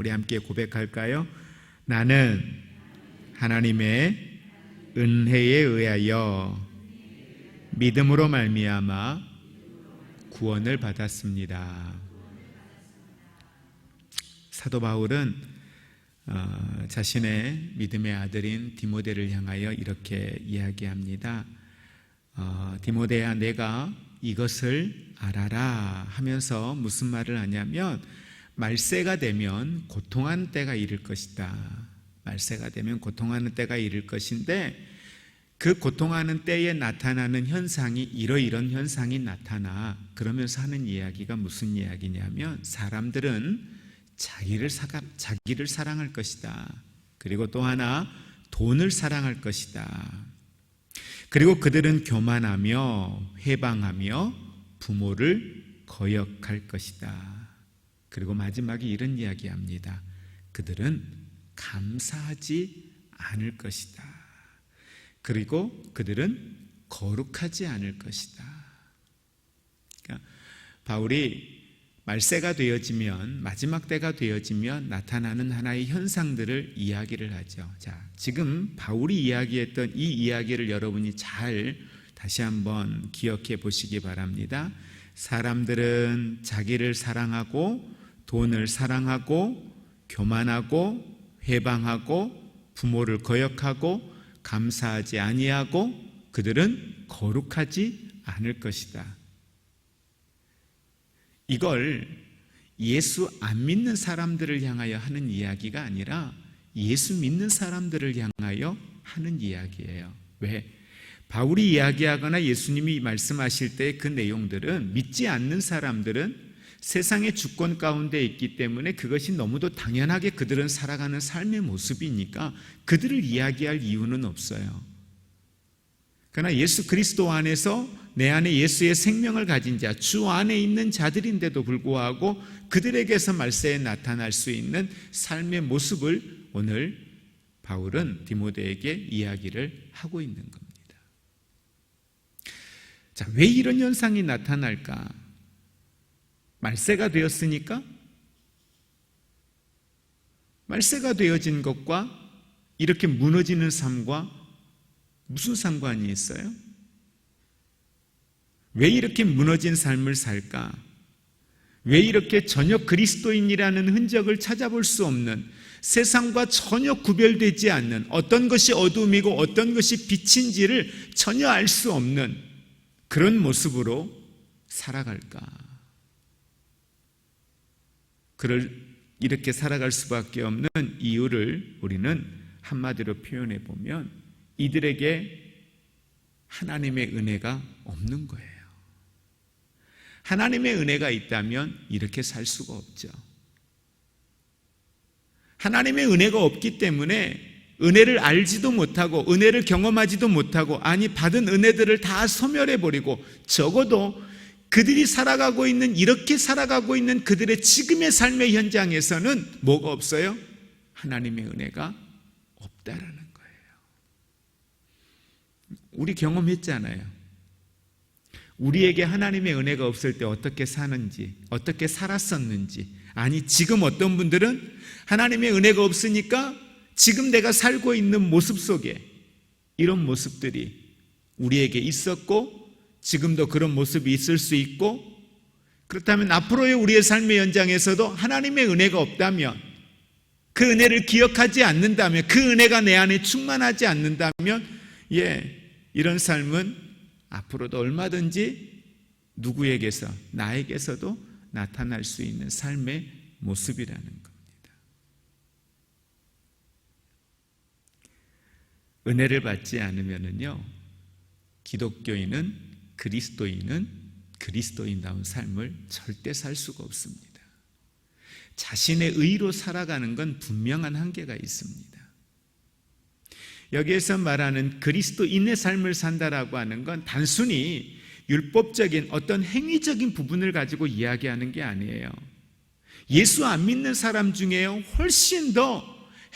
우리 함께 고백할까요? 나는 하나님의 은혜에 의하여 믿음으로 말미암아 구원을 받았습니다. 사도 바울은 어, 자신의 믿음의 아들인 디모데를 향하여 이렇게 이야기합니다. 어, 디모데야, 내가 이것을 알아라 하면서 무슨 말을 하냐면 말세가 되면 고통하는 때가 이를 것이다. 말세가 되면 고통하는 때가 이를 것인데 그 고통하는 때에 나타나는 현상이 이러이런 현상이 나타나 그러면서 하는 이야기가 무슨 이야기냐면 사람들은 자기를 사가, 자기를 사랑할 것이다. 그리고 또 하나 돈을 사랑할 것이다. 그리고 그들은 교만하며 해방하며 부모를 거역할 것이다. 그리고 마지막에 이런 이야기합니다. 그들은 감사하지 않을 것이다. 그리고 그들은 거룩하지 않을 것이다. 그러니까 바울이 말세가 되어지면 마지막 때가 되어지면 나타나는 하나의 현상들을 이야기를 하죠. 자, 지금 바울이 이야기했던 이 이야기를 여러분이 잘 다시 한번 기억해 보시기 바랍니다. 사람들은 자기를 사랑하고 돈을 사랑하고 교만하고 회방하고 부모를 거역하고 감사하지 아니하고 그들은 거룩하지 않을 것이다. 이걸 예수 안 믿는 사람들을 향하여 하는 이야기가 아니라 예수 믿는 사람들을 향하여 하는 이야기예요. 왜? 바울이 이야기하거나 예수님이 말씀하실 때 그 내용들은 믿지 않는 사람들은 세상의 주권 가운데 있기 때문에 그것이 너무도 당연하게 그들은 살아가는 삶의 모습이니까 그들을 이야기할 이유는 없어요. 그러나 예수 그리스도 안에서 내 안에 예수의 생명을 가진 자, 주 안에 있는 자들인데도 불구하고 그들에게서 말세에 나타날 수 있는 삶의 모습을 오늘 바울은 디모데에게 이야기를 하고 있는 겁니다. 자, 왜 이런 현상이 나타날까? 말세가 되었으니까? 말세가 되어진 것과 이렇게 무너지는 삶과 무슨 상관이 있어요? 왜 이렇게 무너진 삶을 살까? 왜 이렇게 전혀 그리스도인이라는 흔적을 찾아볼 수 없는 세상과 전혀 구별되지 않는 어떤 것이 어둠이고 어떤 것이 빛인지를 전혀 알 수 없는 그런 모습으로 살아갈까? 그를 이렇게 살아갈 수밖에 없는 이유를 우리는 한마디로 표현해 보면 이들에게 하나님의 은혜가 없는 거예요. 하나님의 은혜가 있다면 이렇게 살 수가 없죠. 하나님의 은혜가 없기 때문에 은혜를 알지도 못하고 은혜를 경험하지도 못하고 아니 받은 은혜들을 다 소멸해 버리고 적어도 그들이 살아가고 있는 이렇게 살아가고 있는 그들의 지금의 삶의 현장에서는 뭐가 없어요? 하나님의 은혜가 없다라는 거예요. 우리 경험했잖아요. 우리에게 하나님의 은혜가 없을 때 어떻게 사는지, 어떻게 살았었는지. 아니, 지금 어떤 분들은 하나님의 은혜가 없으니까 지금 내가 살고 있는 모습 속에 이런 모습들이 우리에게 있었고 지금도 그런 모습이 있을 수 있고 그렇다면 앞으로의 우리의 삶의 연장에서도 하나님의 은혜가 없다면 그 은혜를 기억하지 않는다면 그 은혜가 내 안에 충만하지 않는다면 예, 이런 삶은 앞으로도 얼마든지 누구에게서 나에게서도 나타날 수 있는 삶의 모습이라는 겁니다. 은혜를 받지 않으면은요, 기독교인은 그리스도인은 그리스도인다운 삶을 절대 살 수가 없습니다. 자신의 의로 살아가는 건 분명한 한계가 있습니다. 여기에서 말하는 그리스도인의 삶을 산다라고 하는 건 단순히 율법적인 어떤 행위적인 부분을 가지고 이야기하는 게 아니에요. 예수 안 믿는 사람 중에 훨씬 더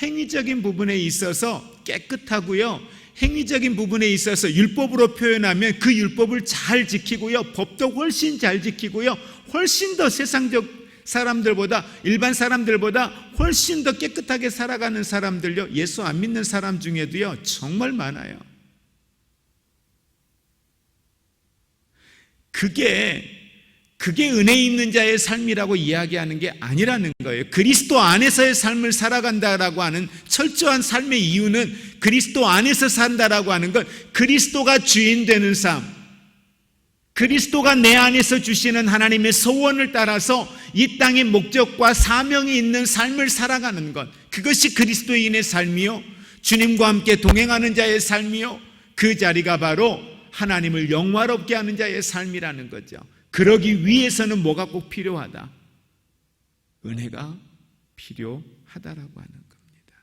행위적인 부분에 있어서 깨끗하고요. 행위적인 부분에 있어서 율법으로 표현하면 그 율법을 잘 지키고요. 법도 훨씬 잘 지키고요. 훨씬 더 세상적 사람들보다 일반 사람들보다 훨씬 더 깨끗하게 살아가는 사람들요. 예수 안 믿는 사람 중에도요. 정말 많아요. 그게 그게 은혜 있는 자의 삶이라고 이야기하는 게 아니라는 거예요. 그리스도 안에서의 삶을 살아간다라고 하는 철저한 삶의 이유는 그리스도 안에서 산다라고 하는 건 그리스도가 주인 되는 삶, 그리스도가 내 안에서 주시는 하나님의 소원을 따라서 이 땅의 목적과 사명이 있는 삶을 살아가는 것. 그것이 그리스도인의 삶이요. 주님과 함께 동행하는 자의 삶이요. 그 자리가 바로 하나님을 영화롭게 하는 자의 삶이라는 거죠. 그러기 위해서는 뭐가 꼭 필요하다? 은혜가 필요하다라고 하는 겁니다.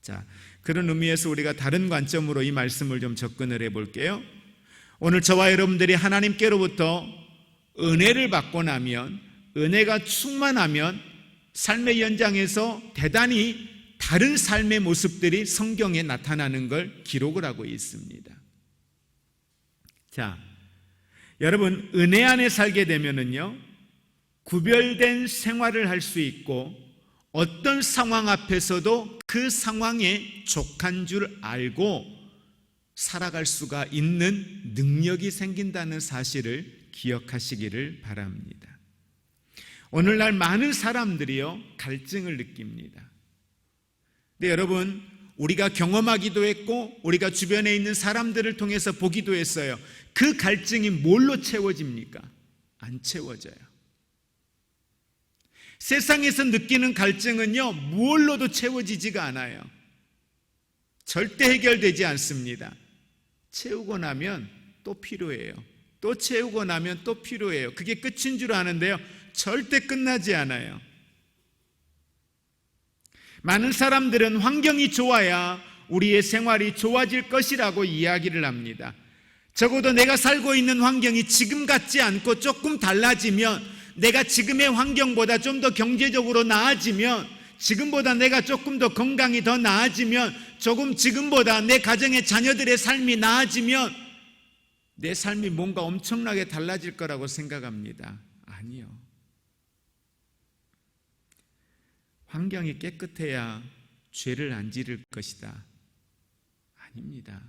자, 그런 의미에서 우리가 다른 관점으로 이 말씀을 좀 접근을 해 볼게요. 오늘 저와 여러분들이 하나님께로부터 은혜를 받고 나면, 은혜가 충만하면 삶의 연장에서 대단히 다른 삶의 모습들이 성경에 나타나는 걸 기록을 하고 있습니다. 자, 여러분, 은혜 안에 살게 되면은요, 구별된 생활을 할 수 있고, 어떤 상황 앞에서도 그 상황에 족한 줄 알고 살아갈 수가 있는 능력이 생긴다는 사실을 기억하시기를 바랍니다. 오늘날 많은 사람들이요, 갈증을 느낍니다. 근데 여러분, 우리가 경험하기도 했고 우리가 주변에 있는 사람들을 통해서 보기도 했어요. 그 갈증이 뭘로 채워집니까? 안 채워져요. 세상에서 느끼는 갈증은요, 무엇로도 채워지지가 않아요. 절대 해결되지 않습니다. 채우고 나면 또 필요해요. 또 채우고 나면 또 필요해요. 그게 끝인 줄 아는데요. 절대 끝나지 않아요. 많은 사람들은 환경이 좋아야 우리의 생활이 좋아질 것이라고 이야기를 합니다. 적어도 내가 살고 있는 환경이 지금 같지 않고 조금 달라지면 내가 지금의 환경보다 좀 더 경제적으로 나아지면 지금보다 내가 조금 더 건강이 더 나아지면 조금 지금보다 내 가정의 자녀들의 삶이 나아지면 내 삶이 뭔가 엄청나게 달라질 거라고 생각합니다. 아니요. 환경이 깨끗해야 죄를 안 지를 것이다. 아닙니다.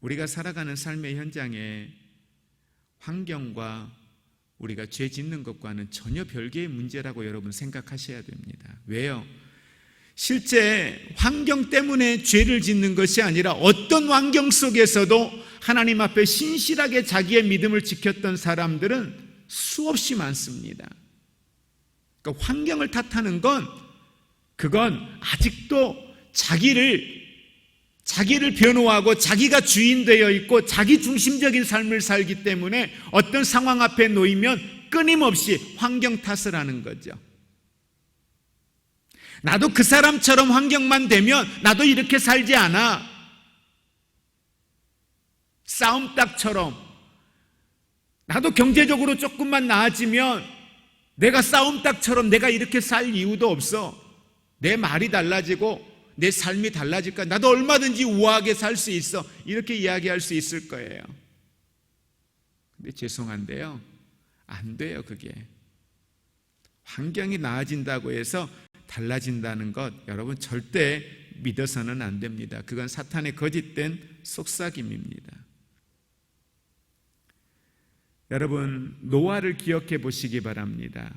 우리가 살아가는 삶의 현장에 환경과 우리가 죄 짓는 것과는 전혀 별개의 문제라고 여러분 생각하셔야 됩니다. 왜요? 실제 환경 때문에 죄를 짓는 것이 아니라 어떤 환경 속에서도 하나님 앞에 신실하게 자기의 믿음을 지켰던 사람들은 수없이 많습니다. 그러니까 환경을 탓하는 건 그건 아직도 자기를 자기를 변호하고 자기가 주인 되어 있고 자기 중심적인 삶을 살기 때문에 어떤 상황 앞에 놓이면 끊임없이 환경 탓을 하는 거죠. 나도 그 사람처럼 환경만 되면 나도 이렇게 살지 않아. 싸움닭처럼 나도 경제적으로 조금만 나아지면 내가 싸움닭처럼 내가 이렇게 살 이유도 없어. 내 말이 달라지고 내 삶이 달라질까? 나도 얼마든지 우아하게 살 수 있어. 이렇게 이야기할 수 있을 거예요. 근데 죄송한데요. 안 돼요, 그게. 환경이 나아진다고 해서 달라진다는 것, 여러분 절대 믿어서는 안 됩니다. 그건 사탄의 거짓된 속삭임입니다. 여러분, 노아를 기억해 보시기 바랍니다.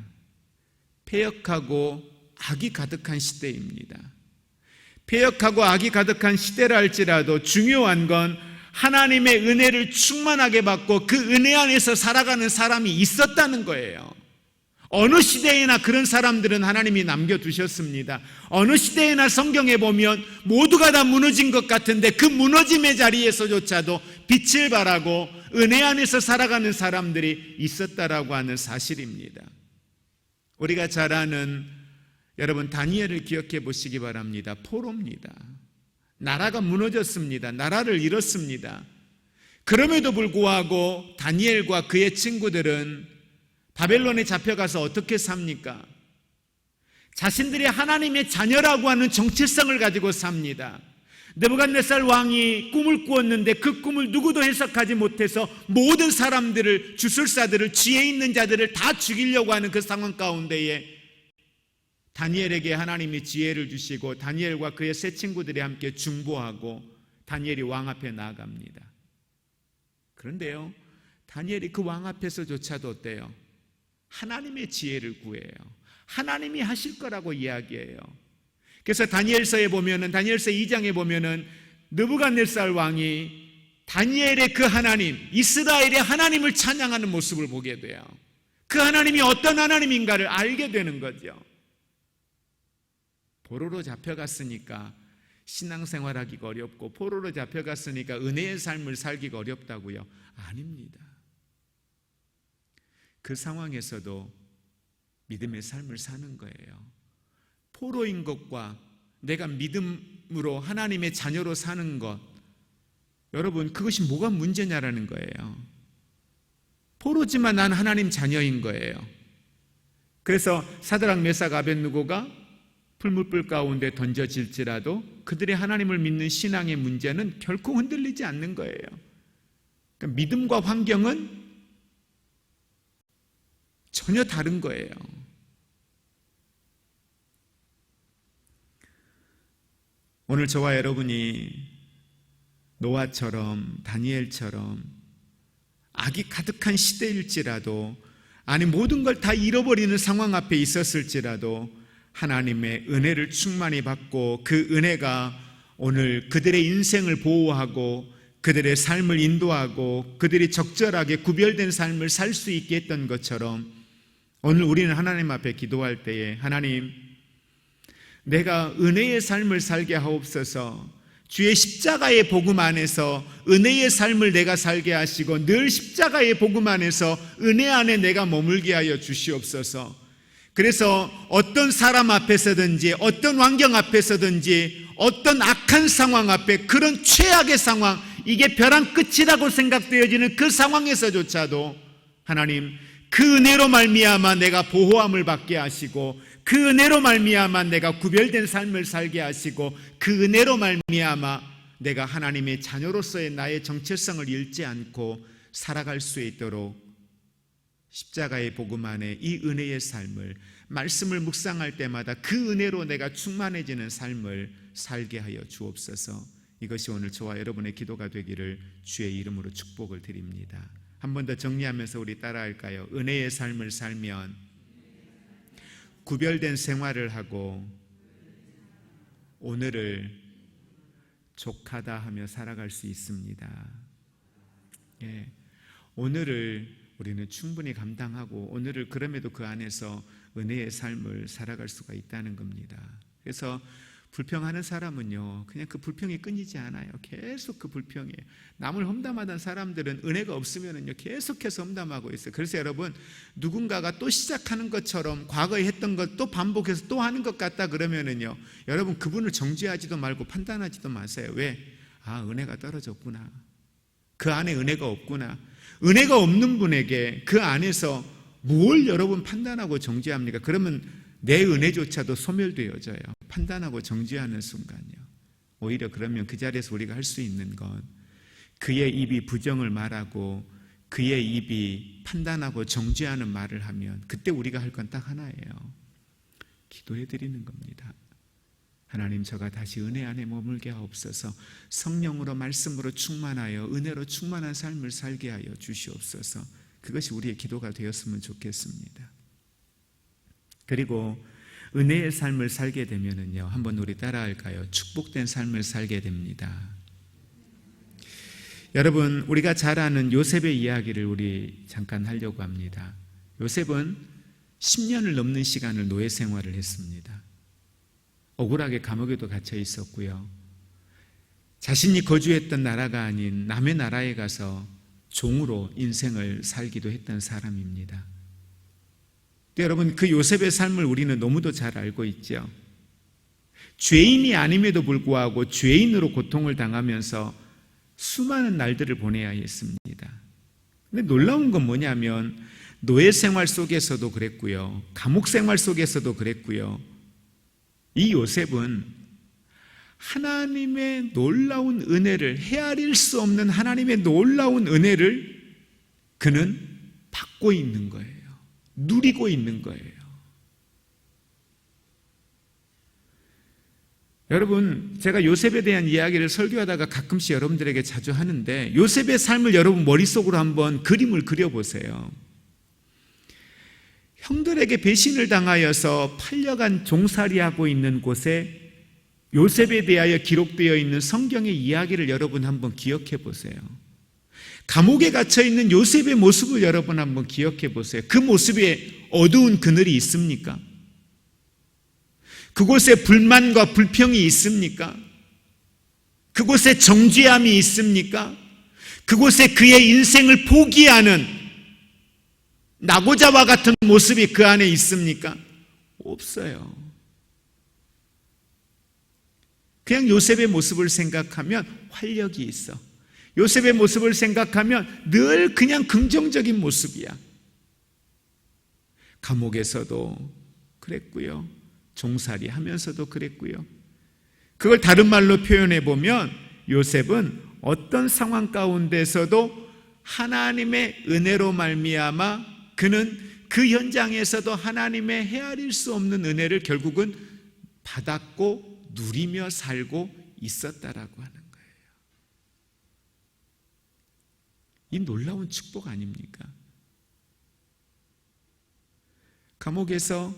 폐역하고 악이 가득한 시대입니다. 폐역하고 악이 가득한 시대라 할지라도 중요한 건 하나님의 은혜를 충만하게 받고 그 은혜 안에서 살아가는 사람이 있었다는 거예요. 어느 시대에나 그런 사람들은 하나님이 남겨두셨습니다. 어느 시대에나 성경에 보면 모두가 다 무너진 것 같은데 그 무너짐의 자리에서조차도 빛을 발하고 은혜 안에서 살아가는 사람들이 있었다라고 하는 사실입니다. 우리가 잘 아는 여러분 다니엘을 기억해 보시기 바랍니다. 포로입니다. 나라가 무너졌습니다. 나라를 잃었습니다. 그럼에도 불구하고 다니엘과 그의 친구들은 바벨론에 잡혀가서 어떻게 삽니까? 자신들이 하나님의 자녀라고 하는 정체성을 가지고 삽니다. 느부갓네살 왕이 꿈을 꾸었는데 그 꿈을 누구도 해석하지 못해서 모든 사람들을 주술사들을 지혜 있는 자들을 다 죽이려고 하는 그 상황 가운데에 다니엘에게 하나님이 지혜를 주시고 다니엘과 그의 세 친구들이 함께 중보하고 다니엘이 왕 앞에 나아갑니다. 그런데요, 다니엘이 그 왕 앞에서조차도 어때요? 하나님의 지혜를 구해요. 하나님이 하실 거라고 이야기해요. 그래서 다니엘서에 보면은 다니엘서 2장에 보면은 느부갓네살 왕이 다니엘의 그 하나님, 이스라엘의 하나님을 찬양하는 모습을 보게 돼요. 그 하나님이 어떤 하나님인가를 알게 되는 거죠. 포로로 잡혀갔으니까 신앙생활하기가 어렵고 포로로 잡혀갔으니까 은혜의 삶을 살기가 어렵다고요? 아닙니다. 그 상황에서도 믿음의 삶을 사는 거예요. 포로인 것과 내가 믿음으로 하나님의 자녀로 사는 것, 여러분, 그것이 뭐가 문제냐라는 거예요. 포로지만 난 하나님 자녀인 거예요. 그래서 사드락 메삭 아벤누고가 풀무불 가운데 던져질지라도 그들의 하나님을 믿는 신앙의 문제는 결코 흔들리지 않는 거예요. 그러니까 믿음과 환경은 전혀 다른 거예요. 오늘 저와 여러분이 노아처럼 다니엘처럼 악이 가득한 시대일지라도 아니 모든 걸 다 잃어버리는 상황 앞에 있었을지라도 하나님의 은혜를 충만히 받고 그 은혜가 오늘 그들의 인생을 보호하고 그들의 삶을 인도하고 그들이 적절하게 구별된 삶을 살 수 있게 했던 것처럼 오늘 우리는 하나님 앞에 기도할 때에 하나님 내가 은혜의 삶을 살게 하옵소서 주의 십자가의 복음 안에서 은혜의 삶을 내가 살게 하시고 늘 십자가의 복음 안에서 은혜 안에 내가 머물게 하여 주시옵소서. 그래서 어떤 사람 앞에서든지 어떤 환경 앞에서든지 어떤 악한 상황 앞에 그런 최악의 상황 이게 벼랑 끝이라고 생각되어지는 그 상황에서조차도 하나님 그 은혜로 말미암아 내가 보호함을 받게 하시고 그 은혜로 말미암아 내가 구별된 삶을 살게 하시고 그 은혜로 말미암아 내가 하나님의 자녀로서의 나의 정체성을 잃지 않고 살아갈 수 있도록 십자가의 복음 안에 이 은혜의 삶을 말씀을 묵상할 때마다 그 은혜로 내가 충만해지는 삶을 살게 하여 주옵소서. 이것이 오늘 저와 여러분의 기도가 되기를 주의 이름으로 축복을 드립니다. 한 번 더 정리하면서 우리 따라할까요? 은혜의 삶을 살면 구별된 생활을 하고 오늘을 족하다 하며 살아갈 수 있습니다. 예. 오늘을 우리는 충분히 감당하고 오늘을 그럼에도 그 안에서 은혜의 삶을 살아갈 수가 있다는 겁니다. 그래서 불평하는 사람은요, 그냥 그 불평이 끊이지 않아요. 계속 그 불평이에요. 남을 험담하던 사람들은 은혜가 없으면은요, 계속해서 험담하고 있어요. 그래서 여러분, 누군가가 또 시작하는 것처럼 과거에 했던 것 또 반복해서 또 하는 것 같다 그러면은요, 여러분 그분을 정죄하지도 말고 판단하지도 마세요. 왜? 아, 은혜가 떨어졌구나. 그 안에 은혜가 없구나. 은혜가 없는 분에게 그 안에서 뭘 여러분 판단하고 정죄합니까? 그러면 내 은혜조차도 소멸되어져요. 판단하고 정죄하는 순간요. 오히려 그러면 그 자리에서 우리가 할 수 있는 건 그의 입이 부정을 말하고 그의 입이 판단하고 정죄하는 말을 하면 그때 우리가 할 건 딱 하나예요. 기도해 드리는 겁니다. 하나님 저가 다시 은혜 안에 머물게 하옵소서 성령으로 말씀으로 충만하여 은혜로 충만한 삶을 살게 하여 주시옵소서 그것이 우리의 기도가 되었으면 좋겠습니다. 그리고 은혜의 삶을 살게 되면은요, 한번 우리 따라할까요? 축복된 삶을 살게 됩니다. 여러분, 우리가 잘 아는 요셉의 이야기를 우리 잠깐 하려고 합니다. 요셉은 10년을 넘는 시간을 노예 생활을 했습니다. 억울하게 감옥에도 갇혀 있었고요. 자신이 거주했던 나라가 아닌 남의 나라에 가서 종으로 인생을 살기도 했던 사람입니다. 여러분, 그 요셉의 삶을 우리는 너무도 잘 알고 있죠. 죄인이 아님에도 불구하고 죄인으로 고통을 당하면서 수많은 날들을 보내야 했습니다. 근데 놀라운 건 뭐냐면, 노예 생활 속에서도 그랬고요. 감옥 생활 속에서도 그랬고요. 이 요셉은 하나님의 놀라운 은혜를 헤아릴 수 없는 하나님의 놀라운 은혜를 그는 받고 있는 거예요. 누리고 있는 거예요. 여러분, 제가 요셉에 대한 이야기를 설교하다가 가끔씩 여러분들에게 자주 하는데 요셉의 삶을 여러분 머릿속으로 한번 그림을 그려보세요. 형들에게 배신을 당하여서 팔려간 종살이하고 있는 곳에 요셉에 대하여 기록되어 있는 성경의 이야기를 여러분 한번 기억해 보세요. 감옥에 갇혀 있는 요셉의 모습을 여러분 한번 기억해 보세요. 그 모습에 어두운 그늘이 있습니까? 그곳에 불만과 불평이 있습니까? 그곳에 정죄함이 있습니까? 그곳에 그의 인생을 포기하는 나고자와 같은 모습이 그 안에 있습니까? 없어요. 그냥 요셉의 모습을 생각하면 활력이 있어. 요셉의 모습을 생각하면 늘 그냥 긍정적인 모습이야. 감옥에서도 그랬고요. 종살이 하면서도 그랬고요. 그걸 다른 말로 표현해 보면 요셉은 어떤 상황 가운데서도 하나님의 은혜로 말미암아 그는 그 현장에서도 하나님의 헤아릴 수 없는 은혜를 결국은 받았고 누리며 살고 있었다라고 하는 거예요. 이 놀라운 축복 아닙니까? 감옥에서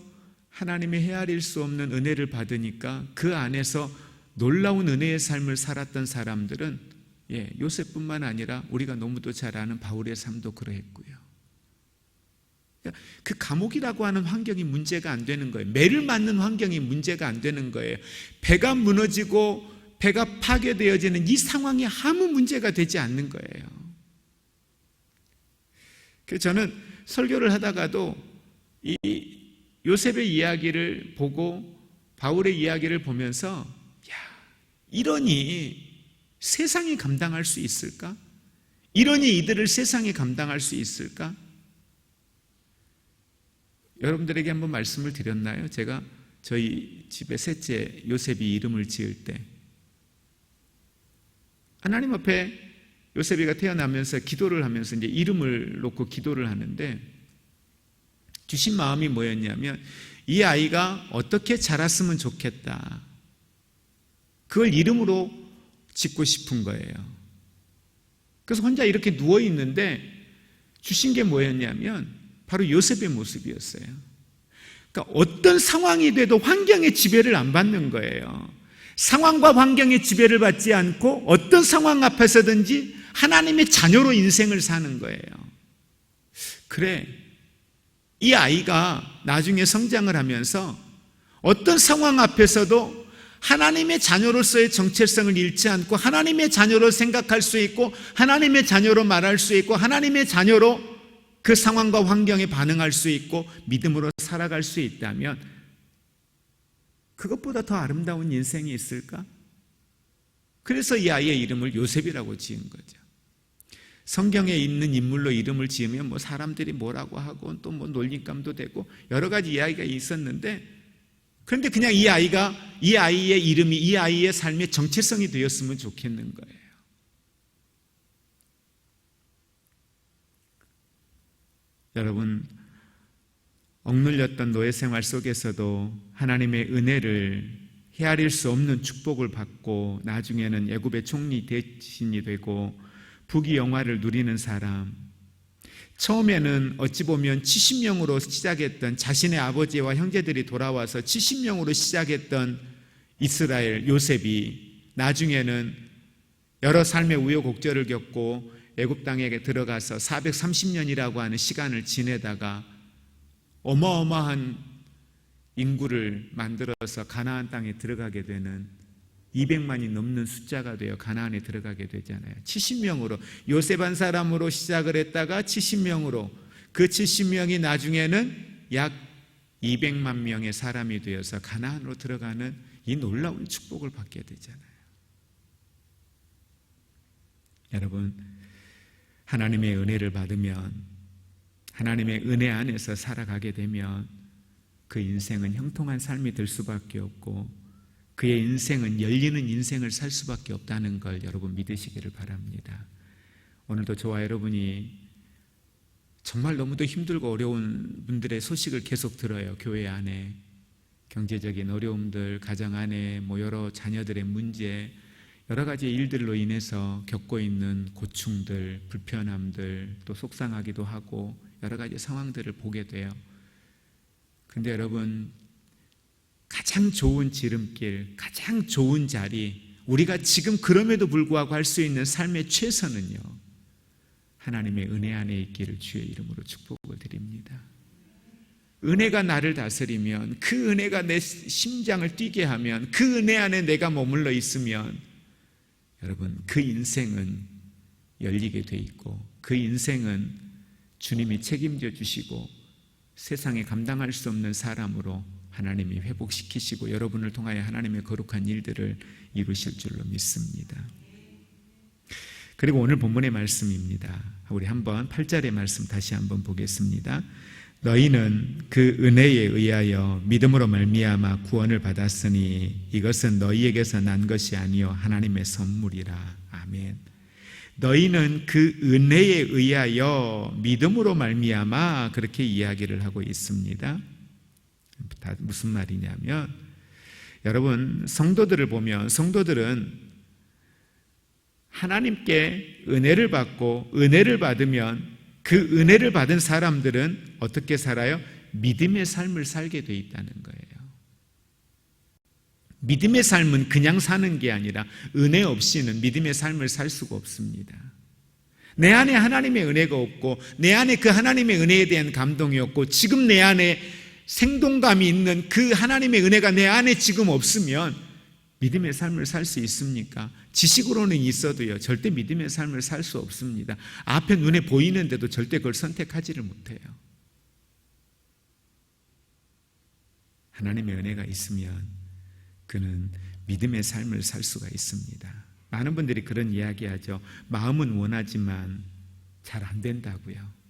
하나님의 헤아릴 수 없는 은혜를 받으니까 그 안에서 놀라운 은혜의 삶을 살았던 사람들은 예, 요셉뿐만 아니라 우리가 너무도 잘 아는 바울의 삶도 그러했고요. 그 감옥이라고 하는 환경이 문제가 안 되는 거예요. 매를 맞는 환경이 문제가 안 되는 거예요. 배가 무너지고 배가 파괴되어지는 이 상황이 아무 문제가 되지 않는 거예요. 저는 설교를 하다가도 이 요셉의 이야기를 보고 바울의 이야기를 보면서 야, 이러니 세상이 감당할 수 있을까? 이러니 이들을 세상이 감당할 수 있을까? 여러분들에게 한번 말씀을 드렸나요? 제가 저희 집의 셋째 요셉이 이름을 지을 때 하나님 앞에 요셉이가 태어나면서 기도를 하면서 이제 이름을 놓고 기도를 하는데 주신 마음이 뭐였냐면 이 아이가 어떻게 자랐으면 좋겠다. 그걸 이름으로 짓고 싶은 거예요. 그래서 혼자 이렇게 누워 있는데 주신 게 뭐였냐면 바로 요셉의 모습이었어요. 그러니까 어떤 상황이 돼도 환경의 지배를 안 받는 거예요. 상황과 환경의 지배를 받지 않고 어떤 상황 앞에서든지 하나님의 자녀로 인생을 사는 거예요. 그래. 이 아이가 나중에 성장을 하면서 어떤 상황 앞에서도 하나님의 자녀로서의 정체성을 잃지 않고 하나님의 자녀로 생각할 수 있고 하나님의 자녀로 말할 수 있고 하나님의 자녀로 그 상황과 환경에 반응할 수 있고 믿음으로 살아갈 수 있다면 그것보다 더 아름다운 인생이 있을까? 그래서 이 아이의 이름을 요셉이라고 지은 거죠. 성경에 있는 인물로 이름을 지으면 뭐 사람들이 뭐라고 하고 또 뭐 놀림감도 되고 여러 가지 이야기가 있었는데 그런데 그냥 이 아이가 이 아이의 이름이 이 아이의 삶의 정체성이 되었으면 좋겠는 거예요. 여러분 억눌렸던 노예 생활 속에서도 하나님의 은혜를 헤아릴 수 없는 축복을 받고 나중에는 애굽의 총리 대신이 되고 부귀 영화를 누리는 사람. 처음에는 어찌 보면 70명으로 시작했던 자신의 아버지와 형제들이 돌아와서 70명으로 시작했던 이스라엘 요셉이 나중에는 여러 삶의 우여곡절을 겪고 애굽 땅에 들어가서 430년이라고 하는 시간을 지내다가 어마어마한 인구를 만들어서 가나안 땅에 들어가게 되는 200만이 넘는 숫자가 되어 가나안에 들어가게 되잖아요. 70명으로 요셉 한 사람으로 시작을 했다가 70명으로 그 70명이 나중에는 약 200만 명의 사람이 되어서 가나안으로 들어가는 이 놀라운 축복을 받게 되잖아요. 여러분 하나님의 은혜를 받으면 하나님의 은혜 안에서 살아가게 되면 그 인생은 형통한 삶이 될 수밖에 없고 그의 인생은 열리는 인생을 살 수밖에 없다는 걸 여러분 믿으시기를 바랍니다. 오늘도 저와 여러분이 정말 너무도 힘들고 어려운 분들의 소식을 계속 들어요. 교회 안에 경제적인 어려움들, 가정 안에 뭐 여러 자녀들의 문제, 여러 가지 일들로 인해서 겪고 있는 고충들, 불편함들, 또 속상하기도 하고 여러 가지 상황들을 보게 돼요. 근데 여러분, 가장 좋은 지름길, 가장 좋은 자리, 우리가 지금 그럼에도 불구하고 할 수 있는 삶의 최선은요, 하나님의 은혜 안에 있기를 주의 이름으로 축복을 드립니다. 은혜가 나를 다스리면, 그 은혜가 내 심장을 뛰게 하면, 그 은혜 안에 내가 머물러 있으면, 여러분, 그 인생은 열리게 돼 있고, 그 인생은 주님이 책임져 주시고, 세상에 감당할 수 없는 사람으로 하나님이 회복시키시고 여러분을 통하여 하나님의 거룩한 일들을 이루실 줄로 믿습니다. 그리고 오늘 본문의 말씀입니다. 우리 한번 8절의 말씀 다시 한번 보겠습니다. 너희는 그 은혜에 의하여 믿음으로 말미암아 구원을 받았으니 이것은 너희에게서 난 것이 아니요 하나님의 선물이라. 아멘. 너희는 그 은혜에 의하여 믿음으로 말미암아 그렇게 이야기를 하고 있습니다. 다 무슨 말이냐면 여러분 성도들을 보면 성도들은 하나님께 은혜를 받고 은혜를 받으면 그 은혜를 받은 사람들은 어떻게 살아요? 믿음의 삶을 살게 돼 있다는 거예요. 믿음의 삶은 그냥 사는 게 아니라 은혜 없이는 믿음의 삶을 살 수가 없습니다. 내 안에 하나님의 은혜가 없고 내 안에 그 하나님의 은혜에 대한 감동이 없고 지금 내 안에 생동감이 있는 그 하나님의 은혜가 내 안에 지금 없으면 믿음의 삶을 살 수 있습니까? 지식으로는 있어도요, 절대 믿음의 삶을 살 수 없습니다. 앞에 눈에 보이는데도 절대 그걸 선택하지를 못해요. 하나님의 은혜가 있으면 그는 믿음의 삶을 살 수가 있습니다. 많은 분들이 그런 이야기 하죠. 마음은 원하지만 잘 안 된다고요.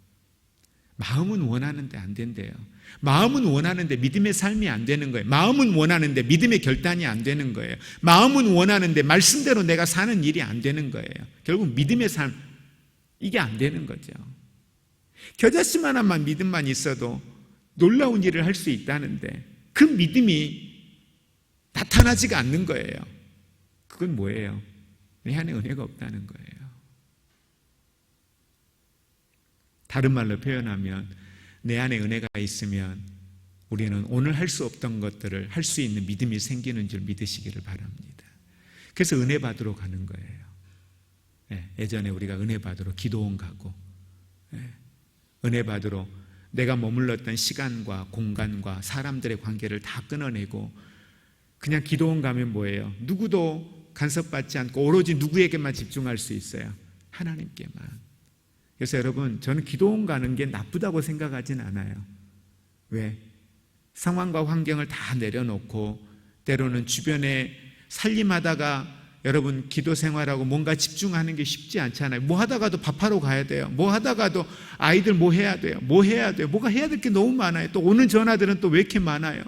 마음은 원하는데 안 된대요. 마음은 원하는데 믿음의 삶이 안 되는 거예요. 마음은 원하는데 믿음의 결단이 안 되는 거예요. 마음은 원하는데 말씀대로 내가 사는 일이 안 되는 거예요. 결국 믿음의 삶, 이게 안 되는 거죠. 겨자씨 하나만 믿음만 있어도 놀라운 일을 할 수 있다는데 그 믿음이 나타나지가 않는 거예요. 그건 뭐예요? 내 안에 은혜가 없다는 거예요. 다른 말로 표현하면 내 안에 은혜가 있으면 우리는 오늘 할 수 없던 것들을 할 수 있는 믿음이 생기는 줄 믿으시기를 바랍니다. 그래서 은혜 받으러 가는 거예요. 예, 예전에 우리가 은혜 받으러 기도원 가고 예, 은혜 받으러 내가 머물렀던 시간과 공간과 사람들의 관계를 다 끊어내고 그냥 기도원 가면 뭐예요? 누구도 간섭받지 않고 오로지 누구에게만 집중할 수 있어요. 하나님께만. 그래서 여러분, 저는 기도원 가는 게 나쁘다고 생각하진 않아요. 왜? 상황과 환경을 다 내려놓고 때로는 주변에 살림하다가 여러분 기도 생활하고 뭔가 집중하는 게 쉽지 않잖아요. 뭐 하다가도 밥하러 가야 돼요. 뭐 하다가도 아이들 뭐 해야 돼요. 뭐 해야 돼요. 뭐가 해야 될 게 너무 많아요. 또 오는 전화들은 또 왜 이렇게 많아요.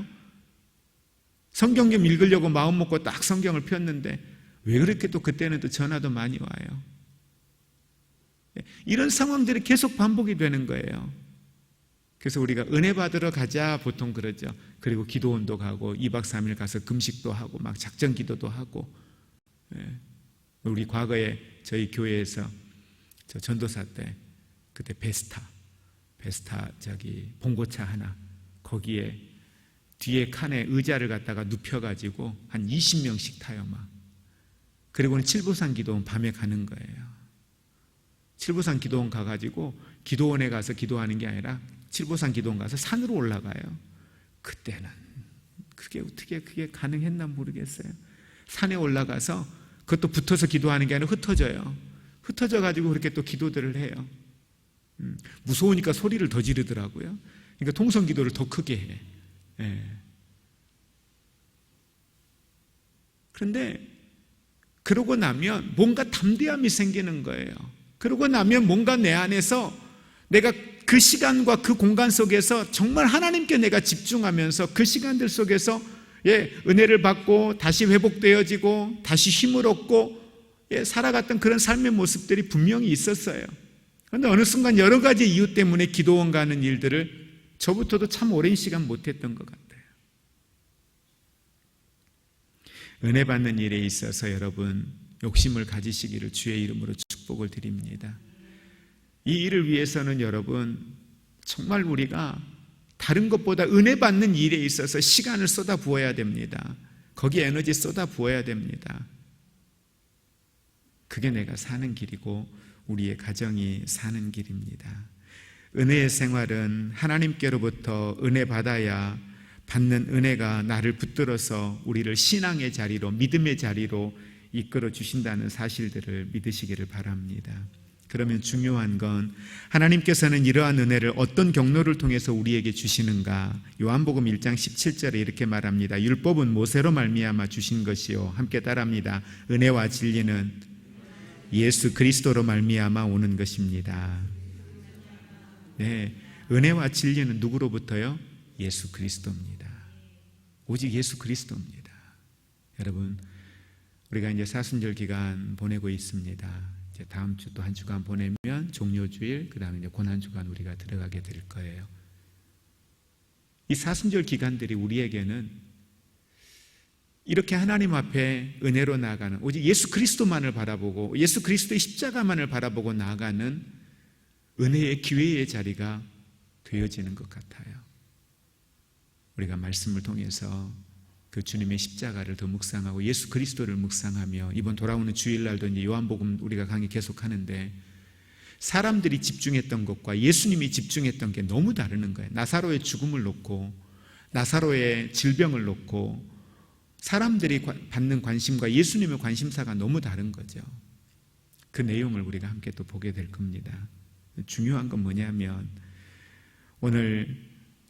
성경 좀 읽으려고 마음 먹고 딱 성경을 폈는데 왜 그렇게 또 그때는 또 전화도 많이 와요. 이런 상황들이 계속 반복이 되는 거예요. 그래서 우리가 은혜 받으러 가자 보통 그러죠. 그리고 기도원도 가고 2박 3일 가서 금식도 하고 막 작전 기도도 하고 예. 우리 과거에 저희 교회에서 저 전도사 때 그때 베스타 베스타 저기 봉고차 하나 거기에 뒤에 칸에 의자를 갖다가 눕혀가지고 한 20명씩 타요 막 그리고는 칠보산 기도원 밤에 가는 거예요 칠보산 기도원 가가지고 기도원에 가서 기도하는 게 아니라 칠보산 기도원 가서 산으로 올라가요 그때는 그게 어떻게 그게 가능했나 모르겠어요 산에 올라가서 그것도 붙어서 기도하는 게 아니라 흩어져요. 흩어져 가지고 그렇게 또 기도들을 해요. 음, 무서우니까 소리를 더 지르더라고요. 그러니까 통성 기도를 더 크게 해. 예. 그런데 그러고 나면 뭔가 담대함이 생기는 거예요. 그러고 나면 뭔가 내 안에서 내가 그 시간과 그 공간 속에서 정말 하나님께 내가 집중하면서 그 시간들 속에서 예, 은혜를 받고 다시 회복되어지고 다시 힘을 얻고 예, 살아갔던 그런 삶의 모습들이 분명히 있었어요. 그런데 어느 순간 여러 가지 이유 때문에 기도원 가는 일들을 저부터도 참 오랜 시간 못했던 것 같아요. 은혜 받는 일에 있어서 여러분 욕심을 가지시기를 주의 이름으로 축복을 드립니다. 이 일을 위해서는 여러분 정말 우리가 다른 것보다 은혜 받는 일에 있어서 시간을 쏟아 부어야 됩니다. 거기에 에너지 쏟아 부어야 됩니다. 그게 내가 사는 길이고 우리의 가정이 사는 길입니다. 은혜의 생활은 하나님께로부터 은혜 받아야 받는 은혜가 나를 붙들어서 우리를 신앙의 자리로 믿음의 자리로 이끌어 주신다는 사실들을 믿으시기를 바랍니다. 그러면 중요한 건 하나님께서는 이러한 은혜를 어떤 경로를 통해서 우리에게 주시는가? 요한복음 1장 17절에 이렇게 말합니다. 율법은 모세로 말미암아 주신 것이요 함께 따라합니다. 은혜와 진리는 예수 그리스도로 말미암아 오는 것입니다. 네, 은혜와 진리는 누구로부터요? 예수 그리스도입니다. 오직 예수 그리스도입니다. 여러분, 우리가 이제 사순절 기간 보내고 있습니다. 이제 다음 주 또 한 주간 보내면 종료주일, 그 다음에 이제 고난 주간 우리가 들어가게 될 거예요. 이 사순절 기간들이 우리에게는 이렇게 하나님 앞에 은혜로 나아가는 오직 예수 그리스도만을 바라보고 예수 그리스도의 십자가만을 바라보고 나아가는 은혜의 기회의 자리가 되어지는 것 같아요. 우리가 말씀을 통해서 그 주님의 십자가를 더 묵상하고 예수 그리스도를 묵상하며 이번 돌아오는 주일날도 이제 요한복음 우리가 강의 계속하는데 사람들이 집중했던 것과 예수님이 집중했던 게 너무 다르는 거예요. 나사로의 죽음을 놓고 나사로의 질병을 놓고 사람들이 받는 관심과 예수님의 관심사가 너무 다른 거죠. 그 내용을 우리가 함께 또 보게 될 겁니다. 중요한 건 뭐냐면 오늘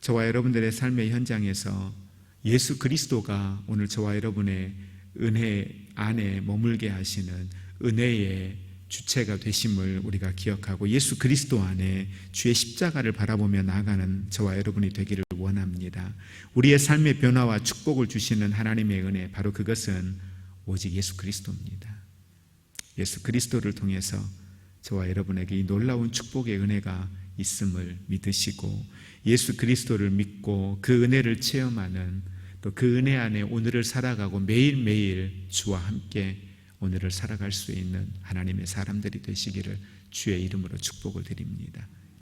저와 여러분들의 삶의 현장에서 예수 그리스도가 오늘 저와 여러분의 은혜 안에 머물게 하시는 은혜의 주체가 되심을 우리가 기억하고 예수 그리스도 안에 주의 십자가를 바라보며 나아가는 저와 여러분이 되기를 원합니다. 우리의 삶의 변화와 축복을 주시는 하나님의 은혜, 바로 그것은 오직 예수 그리스도입니다. 예수 그리스도를 통해서 저와 여러분에게 이 놀라운 축복의 은혜가 있음을 믿으시고 예수 그리스도를 믿고 그 은혜를 체험하는 또 그 은혜 안에 오늘을 살아가고 매일매일 주와 함께 오늘을 살아갈 수 있는 하나님의 사람들이 되시기를 주의 이름으로 축복을 드립니다.